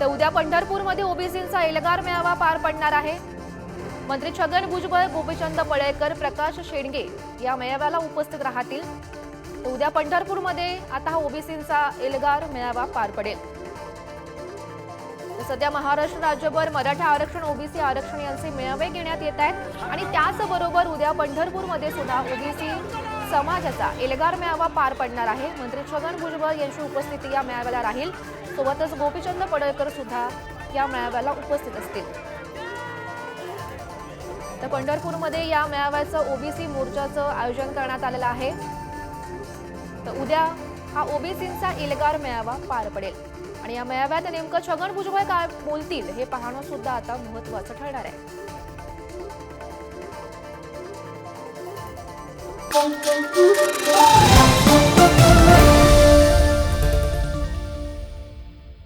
तर उद्या पंढरपूरमध्ये ओबीसींचा एल्गार मेळावा पार पडणार आहे. मंत्री छगन भुजबळ गोपीचंद पळेकर प्रकाश शेंडगे या मेळाव्याला उपस्थित राहतील. तर उद्या पंढरपूरमध्ये आता हा ओबीसींचा एल्गार मेळावा पार पडेल. सध्या महाराष्ट्र राज्यभर मराठा आरक्षण ओबीसी आरक्षण यांचे मेळावे घेण्यात येत आहेत. आणि त्याचबरोबर उद्या पंढरपूरमध्ये सुद्धा ओबीसी समाजाचा एल्गार मेळावा पार पडणार आहे. मंत्री छगन भुजबळ यांची उपस्थिती या मेळाव्याला राहील. सोबतच गोपीचंद पडळकर सुद्धा या मेळाव्याला उपस्थित असतील. तर पंढरपूरमध्ये या मेळाव्याचं ओबीसी मोर्चाचं आयोजन करण्यात आलेलं आहे. तर उद्या हा ओबीसींचा एल्गार मेळावा पार पडेल. आणि या मेळाव्यात नेमकं छगन भुजबळ काय बोलतील हे पाहणं सुद्धा आता महत्वाचं ठरणार आहे. Boom.